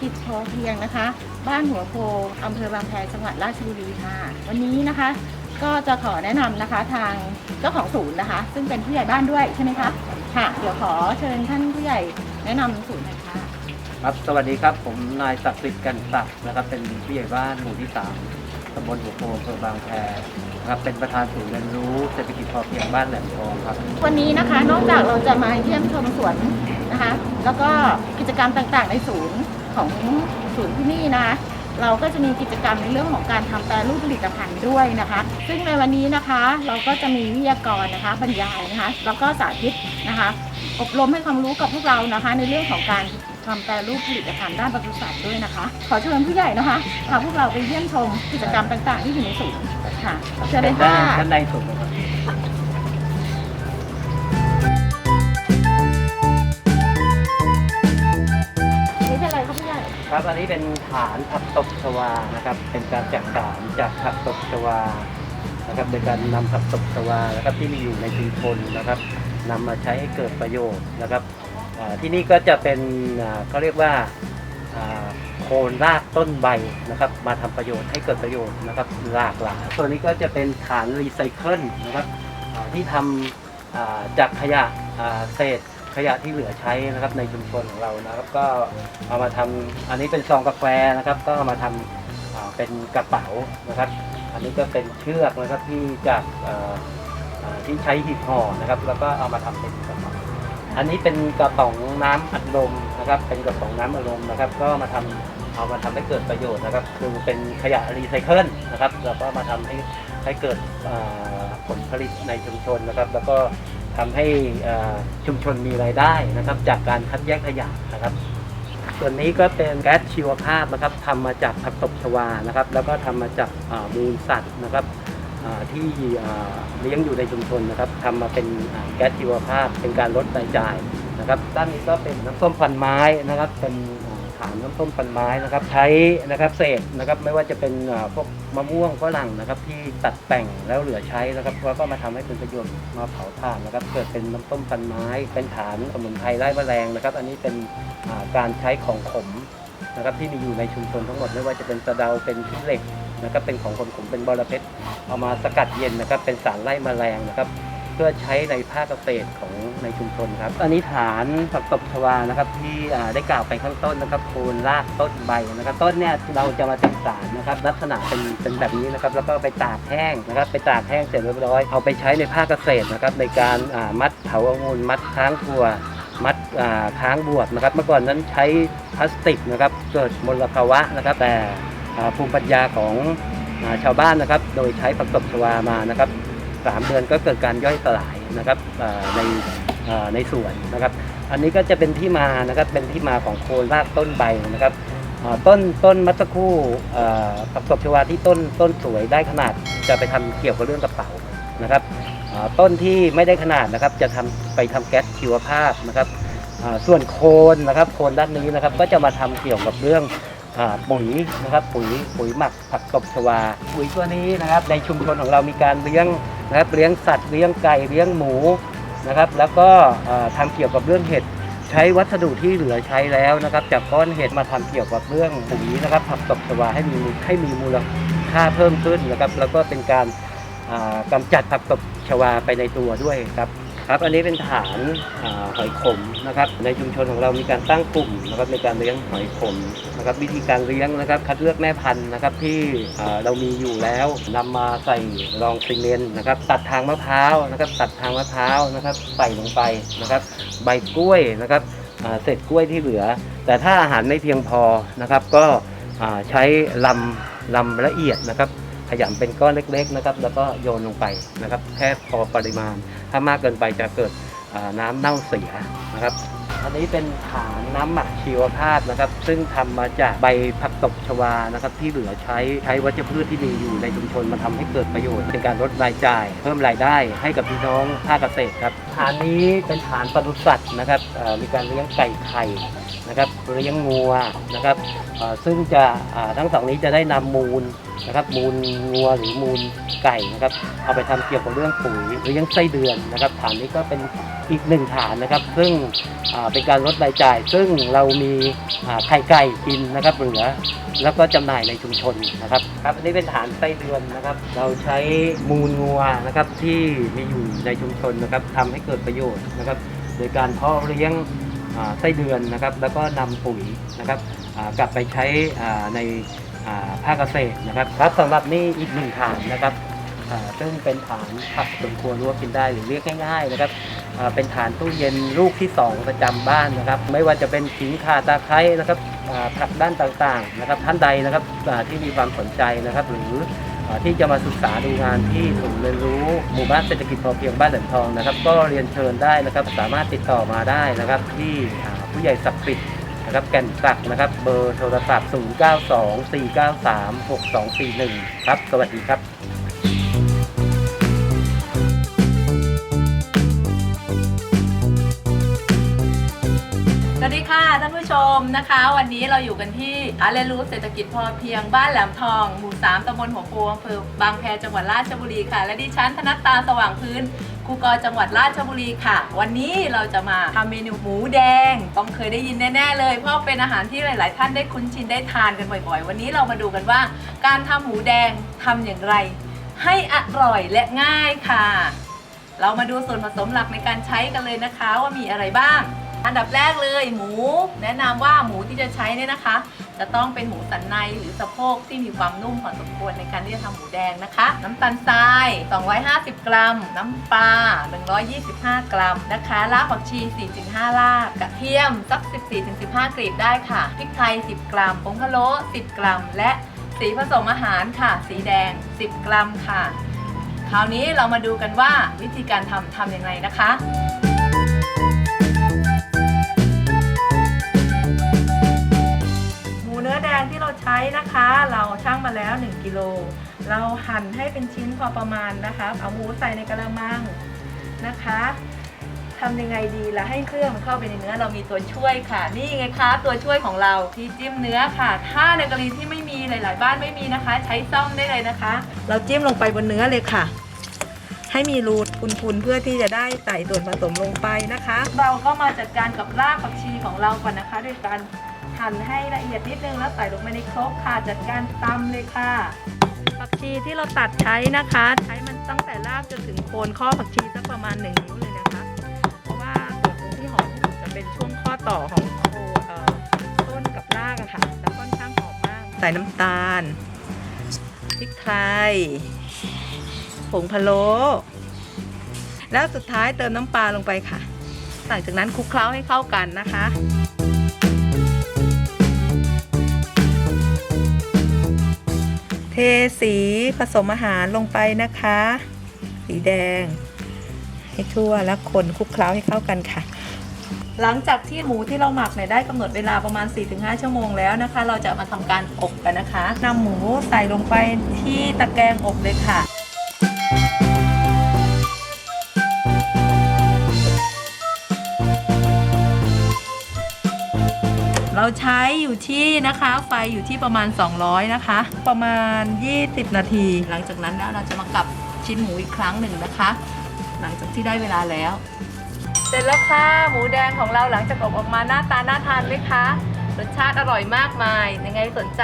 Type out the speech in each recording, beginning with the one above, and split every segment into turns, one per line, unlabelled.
กิจพอเพียงนะคะ บ้านหัวโพอำเภอบางแพจังหวัดราชบุรีค่ะ วันนี้นะคะ ก็จะขอแนะนำนะคะทางเจ้าของศูนย์นะคะ ซึ่งเป็นผู้ใหญ่บ้านด้วยใช่ไหมคะค่ะ เดี๋ยวขอเชิญท่านผู้ใหญ่แนะนำศูนย์หน่อยค่ะ
ครับสวัสดีครับผมนายศักดิ์สิทธิ์กันศักดิ์นะครับเป็นผู้ใหญ่บ้านหมู่ที่สามตำบลหัวโพอำเภอบางแพนะครับเป็นประธานศูนย์เรียนรู้เศรษฐกิจพอเพียงบ้านแหลมทองครับ
วันนี้นะคะนอกจากเราจะมาเยี่ยมชมสวนนะคะ แล้วก็กิจกรรมต่างๆในศูนย์ ของศูนย์ที่นี่นะ เราก็จะมีกิจกรรมในเรื่องของการทำแปรรูปผลิตภัณฑ์ด้วยนะคะ ซึ่งในวันนี้นะคะเราก็จะมีวิทยากรนะคะบรรยายนะคะ แล้วก็สาธิตนะคะ อบรมให้ความรู้กับพวกเรานะคะ ในเรื่องของการทำแปรรูปผลิตภัณฑ์ด้านปศุสัตว์ด้วยนะคะ ขอเชิญผู้ใหญ่นะคะพาพวกเราไปเยี่ยมชมกิจกรรมต่างๆที่อยู่ในศูนย์ค่ะเชิญเลยค่ะ
นด้นในสุดนะครับ
ค
รับอันนี้เป็นฐานผักตบชวานะครับ เป็นการจัดสารจากผักตบชวานะครับโดยการนำผักตบชวานะครับที่มีอยู่ในชุมชนนะครับนำมาใช้ให้เกิดประโยชน์นะครับอ่าที่นี่ก็จะเป็นอ่าเขาเรียกว่าอ่าโคนรากต้นใบนะครับ มาทำประโยชน์ให้เกิดประโยชน์นะครับหลากหลายส่วนนี้ก็จะเป็นฐานรีไซเคิลนะครับอ่าที่ทำอ่าจากขยะอ่าเศษ ขยะที่เหลือใช้นะครับในชุมชนของเรานะครับ ก็เอามาทำอันนี้เป็นซองกาแฟนะครับ ก็เอามาทำอ่าเป็นกระเป๋านะครับ อันนี้ก็เป็นเชือกนะครับที่จากที่ใช้หีบห่อนะครับ แล้วก็เอามาทำเป็นกระเป๋าอันนี้เป็นกระป๋องน้ำอัดลมนะครับ เป็นกระป๋องน้ำอัดลมนะครับ ก็มาทำเอามาทำให้เกิดประโยชน์นะครับ คือเป็นขยะรีไซเคิลนะครับ แล้วก็มาทำให้ให้เกิดผลผลิตในชุมชนนะครับ แล้วก็ ทำให้ชุมชนมีรายได้นะครับ จากการคัดแยกขยะนะครับ ส่วนนี้ก็เป็นแก๊สชีวภาพนะครับทำมาจากผักตบชวานะครับ แล้วก็ทำมาจากมูลสัตว์นะครับที่เลี้ยงอยู่ในชุมชนนะครับทำมาเป็นแก๊สชีวภาพเป็นการลดรายจ่ายนะครับ ด้านนี้ก็เป็นน้ำส้มฟันไม้นะครับเป็น อ่าฐานน้ำส้มฟันไม้นะครับ ใช้นะครับเศษนะครับไม่ว่าจะเป็นพวกมะม่วงฝรั่งนะครับ ที่ตัดแต่งแล้วเหลือใช้นะครับแล้วก็มาทำให้เป็นประโยชน์มาเผาถ่านนะครับ เกิดเป็นน้ำส้มฟันไม้ เป็นฐานสมุนไพรไล่แมลงนะครับ อันนี้เป็นการใช้ของขมนะครับที่มีอยู่ในชุมชนทั้งหมดไม่ว่าจะเป็นสะเดาเป็นขี้เหล็กนะครับเป็นของขมขมเป็นบอระเพ็ดเอามาสกัดเย็นนะครับ เป็นสารไล่แมลงนะครับ พื่อใช้ในภาคเกษตรของในชุมชนครับ อันนี้ฐานผักตบชวานะครับที่ได้กล่าวไปข้างต้นนะครับโคนรากต้นใบนะครับ ต้นเนี่ยเราจะมาเป็นสารนะครับ ลักษณะเป็นเป็นแบบนี้นะครับ แล้วก็ไปตากแห้งนะครับ ไปตากแห้งเสร็จเรียบร้อยเอาไปใช้ในภาคเกษตรนะครับ ในการมัดเถาองุ่นมัดค้างถั่วมัดค้างบวชนะครับ เมื่อก่อนนั้นใช้พลาสติกนะครับเกิดมลภาวะนะครับ แต่ภูมิปัญญาของอชาวบ้านนะครับ โดยใช้ผักตบชวามานะครับ สามเดือนก็เกิดการย่อยสลายนะครับในในสวนนะครับ อันนี้ก็จะเป็นที่มานะครับเป็นที่มาของโคนรากต้นใบนะครับต้นต้นมัสครู่อ่าผักบชวาที่ต้นต้นสวยได้ขนาดจะไปทำเกี่ยวกับเรื่องกระเป๋านะครับต้นที่ไม่ได้ขนาดนะครับจะทำไปทำแก๊สชีวภาพนะครับส่วนโคนนะครับโคนด้านนี้นะครับก็จะมาทำเกี่ยวกับเรื่องอปุ๋ยนะครับปุ๋ยปุ๋ยหมักผักตบชวาปุ๋ยตัวนี้นะครับในชุมชนของเรามีการเลี้ยง นะครับเลี้ยงสัตว์เลี้ยงไก่เลี้ยงหมูนะครับ แล้วก็ทำทำเกี่ยวกับเรื่องเห็ดใช้วัสดุที่เหลือใช้แล้วนะครับ จากก้อนเห็ดมาทำเกี่ยวกับเรื่องปุ๋ยนะครับผักตบชวาให้มีให้มีมูลค่าเพิ่มขึ้นนะครับ แล้วก็เป็นการกำกำจัดผักตบชวาไปในตัวด้วยครับ ครับอันนี้เป็นฐานอาหอยขมนะครับ ในชุมชนของเรามีการตั้งกลุ่มนะครับในการเลี้ยงหอยขมนะครับวิธีการเลี้ยงนะครับคัดเลือกแม่พันธุ์นะครับที่อ่าเรามีอยู่แล้วนำมาใส่รองซีเมนต์นะครับตัดทางมะพร้าวนะครับตัดทางมะพร้าวนะครับใส่ลงไปนะครับใบกล้วยนะครับอ่าเศษกล้วยที่เหลือ แต่ถ้าอาหารไม่เพียงพอนะครับก็อ่าใช้ลำลำละเอียดนะครับขยำเป็นก้อนเล็กๆนะครับแล้วก็โยนลงไปนะครับแค่พอปริมาณ ถ้ามากเกินไปจะเกิดน้ำเน่าเสียนะครับ อันนี้เป็นฐานน้ำหมักชีวภาพนะครับ ซึ่งทำมาจากใบผักตบชวานะครับ ที่เหลือใช้ใช้วัชพืชที่มีอยู่ในชุมชนมาทำให้เกิดประโยชน์เป็นการลดรายจ่าย เพิ่มรายได้ให้กับพี่น้องภาคเกษตรครับฐานนี้เป็นฐานปศุสัตว์นะครับเอ่อมีการเลี้ยงไก่ไข่นะครับเลี้ยงงัวนะครับเอ่อซึ่งจะอ่าทั้งสองนี้จะได้นำมูลนะครับมูลงัวหรือมูลไก่นะครับ เอาไปทำเกี่ยวกับเรื่องปุ๋ยหรือยังไส้เดือนนะครับฐานนี้ก็เป็น อีกหนึ่งฐานนะครับ ซึ่งเป็นการลดรายจ่าย ซึ่งเรามีไข่ไก่กินนะครับเหลือแล้วก็จำหน่ายในชุมชนนะครับครับอันนี้เป็นฐานไส้เดือนนะครับ เราใช้มูลงัวนะครับที่มีอยู่ในชุมชนนะครับทำให้เกิดประโยชน์นะครับ โดยการเพาะเลี้ยงไส้เดือนนะครับ แล้วก็นำปุ๋ยนะครับกลับไปใช้ในภาคเกษตรนะครับครับสำหรับนี่อีกหนึ่งฐานนะครับซึ่งเป็นฐานผักสวนครัวรั้วกินได้หรือเรียกง่ายๆนะครับ เป็นฐานตู้เย็นลูกที่สองประจำบ้านนะครับ ไม่ว่าจะเป็นขิงข่าตะไคร้นะครับผักด้านต่างๆนะครับ ท่านใดนะครับที่มีความสนใจนะครับ หรือที่จะมาศึกษาดูงานที่ศูนย์เรียนรู้หมู่บ้านเศรษฐกิจพอเพียงบ้านแหลมทองนะครับ ก็เรียนเชิญได้นะครับ สามารถติดต่อมาได้นะครับ ที่ผู้ใหญ่ศักดิ์สิทธิ์นะครับแก่นศักดิ์นะครับ เบอร์โทรศัพท์ 0924936241 ครับ สวัสดีครับ
สวัสดีค่ะท่านผู้ชมนะคะ วันนี้เราอยู่กันที่อาเรรู้เศรษฐกิจพอเพียงบ้านแหลมทอง หมู่ 3ตำบลหัวโพอำเภอบางแพจังหวัดราชบุรีค่ะ และดิฉันธนัตตาสว่างพื้นครูกอจังหวัดราชบุรีค่ะ วันนี้เราจะมาทำเมนูหมูแดง ต้องเคยได้ยินแน่ ๆ เลย เพราะเป็นอาหารที่หลาย ๆ ท่านได้คุ้นชินได้ทานกันบ่อย ๆ วันนี้เรามาดูกันว่า การทำหมูแดงทำอย่างไร ให้อร่อยและง่ายค่ะ เรามาดูส่วนผสมหลักในการใช้กันเลยนะคะ ว่ามีอะไรบ้าง อันดับแรกเลยหมู แนะนำว่าหมูที่จะใช้เนี่ยนะคะ จะต้องเป็นหมูสันในหรือสะโพกที่มีความนุ่มพอสมควรในการที่จะทำหมูแดงนะคะ น้ำตาลทราย 250 กรัม น้ำปลา 125 กรัมนะคะรากผักชี 4-5 รากกระเทียมสัก 14-15 กลีบได้ค่ะพริกไทย 10 กรัมผงพะโล้10 กรัม และสีผสมอาหารค่ะ สีแดง 10 กรัมค่ะ คราวนี้เรามาดูกันว่าวิธีการทำทำยังไงนะคะ ใช้นะคะ เราชั่งมาแล้ว 1กิโลเราหั่นให้เป็นชิ้นพอประมาณนะคะ เอาหมูใส่ในกระมังนะคะทำยังไงดีละให้เครื่องมันเข้าไปในเนื้อเรามีตัวช่วยค่ะ นี่ไงคะ ตัวช่วยของเราที่จิ้มเนื้อค่ะ ถ้าในกรณีที่ไม่มีหลาย ๆ บ้านไม่มีนะคะ ใช้ซ่อมได้เลยนะคะ เราจิ้มลงไปบนเนื้อเลยค่ะ ให้มีรูพุนๆเพื่อที่จะได้ใส่ส่วนผสมลงไปนะคะ เราก็มาจัดการกับรากผักชีของเราก่อนนะคะ ด้วยการ หั่นให้ละเอียดนิดนึงแล้วใส่ลงไปในครกค่ะ จัดการตำเลยค่ะ ผักชีที่เราตัดใช้นะคะ ใช้มันตั้งแต่รากจนถึงโคนข้อผักชีสักประมาณ1นิ้วเลยนะคะ เพราะว่าส่วนตรงที่หอมที่สุดจะเป็นช่วงข้อต่อของโคนต้นกับรากอะค่ะจะค่อนข้างหอมมาก ใส่น้ำตาลพริกไทยผงพะโล้แล้วสุดท้ายเติมน้ำปลาลงไปค่ะ หลังจากนั้นคลุกเคล้าให้เข้ากันนะคะ สีผสมอาหารลงไปนะคะ สีแดง ให้ทั่วแล้วคนคลุกเคล้าให้เข้ากันค่ะ หลังจากที่หมูที่เราหมักเนี่ยได้กำหนดเวลาประมาณ 4-5 ชั่วโมงแล้วนะคะ เราจะมาทำการอบกันนะคะนำหมูใส่ลงไปที่ตะแกรงอบเลยค่ะ เราใช้อยู่ที่นะคะ ไฟอยู่ที่ประมาณ 200 นะคะ ประมาณ 20 นาที หลังจากนั้นแล้วเราจะมากลับชิ้นหมูอีกครั้งหนึ่งนะคะ หลังจากที่ได้เวลาแล้ว เสร็จแล้วค่ะ หมูแดงของเราหลังจากอบออกมาหน้าตาน่าทานไหมคะรสชาติอร่อยมากมาย ยังไงสนใจ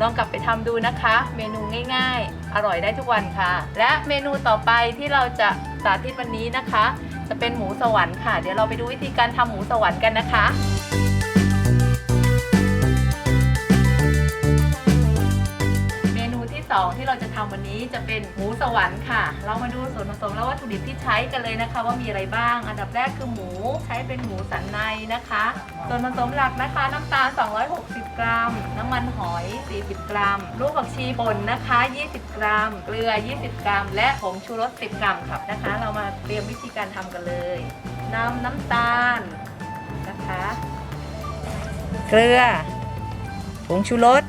ลองกลับไปทำดูนะคะ เมนูง่าย ๆ อร่อยได้ทุกวันค่ะ และเมนูต่อไปที่เราจะสาธิตวันนี้นะคะ จะเป็นหมูสวรรค์ค่ะ เดี๋ยวเราไปดูวิธีการทำหมูสวรรค์กันนะคะ 2 ที่เราจะทำวันนี้จะเป็นหมูสวรรค์ค่ะ เรามาดูส่วนผสมและวัตถุดิบที่ใช้กันเลยนะคะ ว่ามีอะไรบ้าง อันดับแรกคือหมูใช้เป็นหมูสันในนะคะ ส่วนผสมหลักนะคะ น้ำตาล 260 กรัม น้ำมันหอย 40 กรัม ลูกผักชีป่นนะคะ 20 กรัม เกลือ 20 กรัม และผงชูรส 10 กรัมครับนะคะ เรามาเตรียมวิธีการทำกันเลยนำน้ำตาลนะคะ เกลือผงชูรส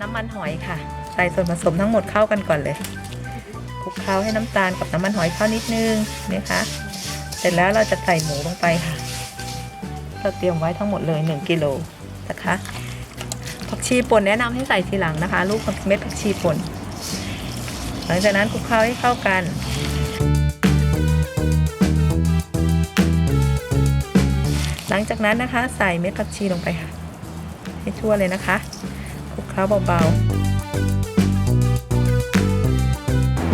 น้ำมันหอยค่ะ ใส่ส่วนผสมทั้งหมดเข้ากันก่อนเลยคลุกเคล้าให้น้ำตาลกับน้ำมันหอยเข้านิดนึงนะคะ เสร็จแล้วเราจะใส่หมูลงไปค่ะ เราเตรียมไว้ทั้งหมดเลย 1กิโลนะคะผักชีป่นแนะนำให้ใส่ทีหลังนะคะ ลูกเม็ดผักชีป่นหลังจากนั้นคลุกเคล้าให้เข้ากันหลังจากนั้นนะคะใส่เม็ดผักชีลงไปค่ะ ให้ทั่วเลยนะคะ เคล้าเบาๆ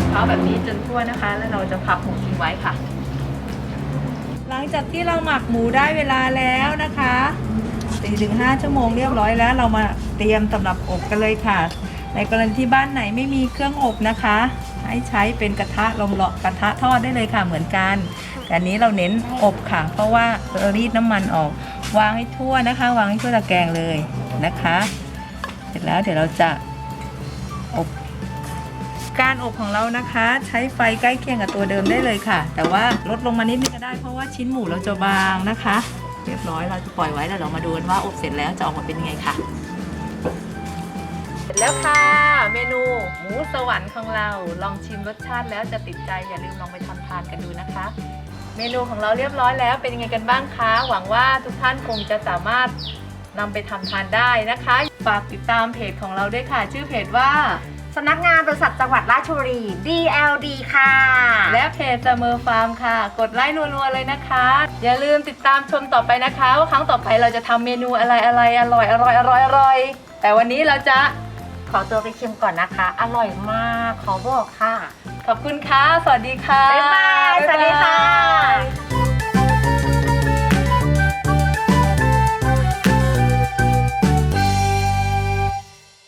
เคล้าแบบนี้จนทั่วนะคะ แล้วเราจะพักหมูทิ้งไว้ค่ะ หลังจากที่เราหมักหมูได้เวลาแล้วนะคะ4-5ชั่วโมงเรียบร้อยแล้ว เรามาเตรียมสำหรับอบกันเลยค่ะ ในกรณีที่บ้านไหนไม่มีเครื่องอบนะคะ ให้ใช้เป็นกระทะลมเลาะกระทะทอดได้เลยค่ะเหมือนกันแต่นี้เราเน้นอบค่ะ เพราะว่าเรารีดน้ำมันออก วางให้ทั่วนะคะ วางให้ทั่วตะแกรงเลยนะคะ ร็จแล้วเดี๋ยวเราจะอบการอบของเรานะคะ ใช้ไฟใกล้เคียงกับตัวเดิมได้เลยค่ะ แต่ว่าลดลงมานิดนึงก็ได้เพราะว่าชิ้นหมูเราจะบางนะคะ เรียบร้อยเราจะปล่อยไว้แล้วเรามาดูกันว่าอบเสร็จแล้วจะออกมาเป็นยังไงค่ะ เสร็จแล้วค่ะ เมนูหมูสวรรค์ของเราลองชิมรสชาติแล้วจะติดใจอย่าลืมลองไปทำทานกันดูนะคะ เมนูของเราเรียบร้อยแล้วเป็นยังไงกันบ้างคะหวังว่าทุกท่านคงจะสามารถนำไปทำทานได้นะคะ ฝากติดตามเพจของเราด้วยค่ะ ชื่อเพจว่า
สำนักงานบริษัทจังหวัดราชบุรี DLD ค่ะ
และเพจเสมอฟาร์มค่ะ กดไลค์รัวๆเลยนะคะ อย่าลืมติดตามชมต่อไปนะคะ ว่าครั้งต่อไปเราจะทำเมนูอะไรอะไรอร่อยอร่อยอร่อยอร่อยแต่วันนี้เราจะ
ขอตัวไปชิมก่อนนะคะ อร่อยมาก ขอบอกค่ะ
ขอบคุณค่ะ สวัสดีค่ะ
บ๊ายบายสวัสดีค่ะ